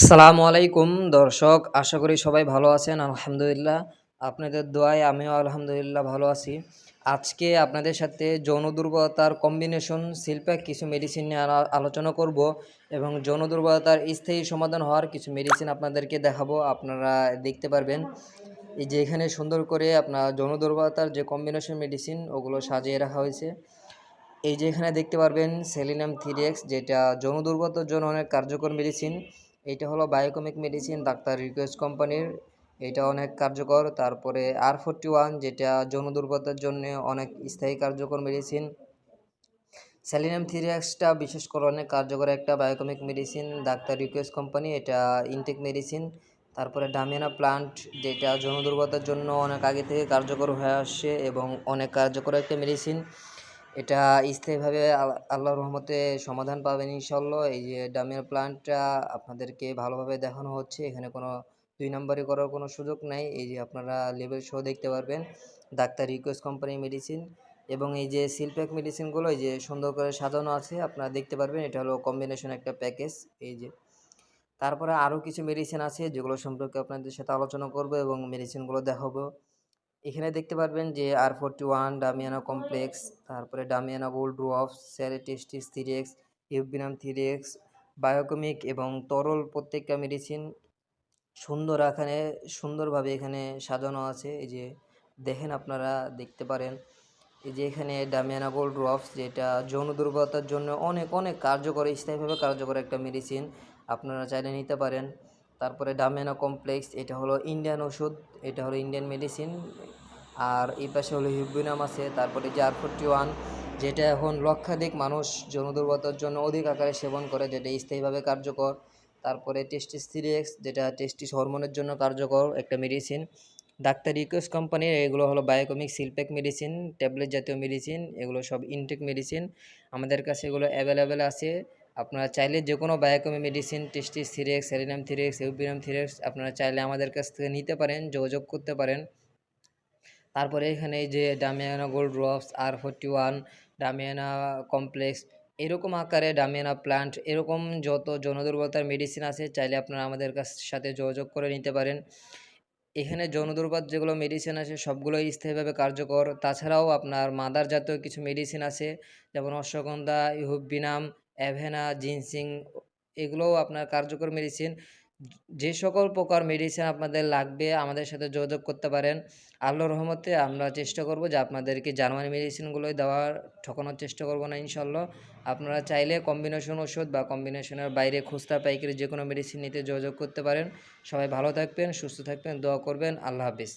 সালামু আলাইকুম, দর্শক, আশা করি সবাই ভালো আছেন, আলহামদুলিল্লাহ। আপনাদের দোয়ায় আমিও আলহামদুলিল্লাহ ভালো আছি। আজকে আপনাদের সাথে যৌন দুর্বলতার কম্বিনেশন শিল্পে কিছু মেডিসিন নিয়ে আলো- আলোচনা করব এবং যৌন দুর্বলতার স্থায়ী সমাধান হওয়ার কিছু মেডিসিন আপনাদেরকে দেখাবো, আপনারা দেখতে পারবেন। এই যে এখানে সুন্দর করে আপনার যৌন দুর্বলতার যে কম্বিনেশন মেডিসিন ওগুলো সাজিয়ে রাখা হয়েছে। এই যে এখানে দেখতে পারবেন সেলিনাম থ্রিএক্স যেটা যৌন দুর্বলতার জন্য অনেক কার্যকর মেডিসিন এটা হলো বায়োকমিক মেডিসিন ডাক্তার রিকোয়েস্ট কোম্পানির এটা অনেক কার্যকর। তারপরে আর ফোরটি ওয়ান যেটা যৌন দুর্বলতার জন্য অনেক স্থায়ী কার্যকর মেডিসিন স্যালিনাম থিরিয়াক্সটা বিশেষ করে অনেক কার্যকর একটা biochemic medicine doctor request company এটা ইনটেক মেডিসিন তারপরে ডামিয়ানা প্লান্ট যেটা যৌন দুর্বলতার জন্য অনেক আগে থেকে কার্যকর হয়ে আসছে এবং অনেক কার্যকর একটা মেডিসিন এটা স্থায়ীভাবে আল- আল্লাহর রহমতে সমাধান পাবেন ইনশাল্লাহ এই যে ডামিয়ার প্লান্টটা আপনাদেরকে ভালোভাবে দেখানো হচ্ছে, এখানে কোনো দুই নাম্বারই করার কোনো সুযোগ নাই। এই যে আপনারা লেবেল শো দেখতে পারবেন, ডাক্তার রিকোয়েস্ট কোম্পানি মেডিসিন এবং এই যে সিলপ্যাক মেডিসিনগুলো এই যে সুন্দর করে সাজানো আছে, আপনারা দেখতে পারবেন। এটা হলো কম্বিনেশন একটা প্যাকেজ এই যে। তারপরে আরও কিছু মেডিসিন আছে, যেগুলো সম্পর্কে আপনাদের সাথে আলোচনা করব এবং মেডিসিনগুলো দেখাবো। এখানে দেখতে পারবেন যে আর ফোরটি ওয়ান ডামিয়ানা কমপ্লেক্স তারপরে ডামিয়ানা গোল্ড ড্রপ স্যারেটেস্টিস থ্রিএক্স ইউবিনাম থ্রিএক্স বায়োকমিক এবং তরল প্রত্যেকটা মেডিসিন সুন্দর এখানে, সুন্দরভাবে এখানে সাজানো আছে। এই যে দেখেন আপনারা, দেখতে পারেন। এই যে এখানে ডামিয়ানা গোল্ড ড্রপস যেটা যৌন দুর্বলতার জন্য অনেক অনেক কার্যকর, স্থায়ীভাবে কার্যকর একটা মেডিসিন আপনারা চাইলে নিতে পারেন। তারপরে ডামিয়ানা কমপ্লেক্স এটা হলো ইন্ডিয়ান ওষুধ, এটা হলো ইন্ডিয়ান মেডিসিন আর এই পাশে হলো হিউবিনাম আছে, তারপরে জার ফোরটি ওয়ান যেটা এখন লক্ষাধিক মানুষ যৌন দুর্বলতার জন্য অধিক আকারে সেবন করে, যেটা স্থায়ীভাবে কার্যকর। তারপরে টেস্টিস থ্রিএক্স যেটা টেস্টিস হরমোনের জন্য কার্যকর একটা মেডিসিন ডাক্তার রিকোয়েস্ট কোম্পানির এগুলো হলো biochemic seal pack medicine tablet জাতীয় মেডিসিন এগুলো সব ইনটেক মেডিসিন আমাদের কাছে এগুলো অ্যাভেলেবেল আছে। আপনারা চাইলে যে কোনো বায়োকমি মেডিসিন টেস্টিস থ্রিএক্স সেরিনাম থিরেক্স ইউবিনাম থিরেক্স আপনারা চাইলে আমাদের কাছ থেকে নিতে পারেন, যোগাযোগ করতে পারেন। তারপরে এখানে যে damiana gold drops R forty one damiana complex এরকম আকারে ডামিয়ানা প্লান্ট এরকম যত যৌন দুর্বলতার মেডিসিন আছে, চাইলে আপনারা আমাদের কাছ সাথে যোগাযোগ করে নিতে পারেন। এখানে যৌন দুর্বল যেগুলো মেডিসিন আছে, সবগুলোই স্থায়ীভাবে কার্যকর। তাছাড়াও আপনার মাদার জাতীয় কিছু মেডিসিন আছে, যেমন অশ্বগন্ধা ইহুবিনাম অ্যাভেনা, জিনসিং, এগুলোও আপনার কার্যকর মেডিসিন যে সকল প্রকার মেডিসিন আপনাদের লাগবে, আমাদের সাথে যোগাযোগ করতে পারেন। আল্লাহ রহমতে আমরা চেষ্টা করব যে আপনাদেরকে জার্মানি মেডিসিনগুলোই দেওয়ার, ঠকানোর চেষ্টা করব না ইনশাল্লাহ আপনারা চাইলে কম্বিনেশন ওষুধ বা কম্বিনেশনের বাইরে খুচরা পাইকারি যে কোনো মেডিসিন নিতে যোগাযোগ করতে পারেন। সবাই ভালো থাকবেন, সুস্থ থাকবেন, দোয়া করবেন। আল্লাহ হাফিজ।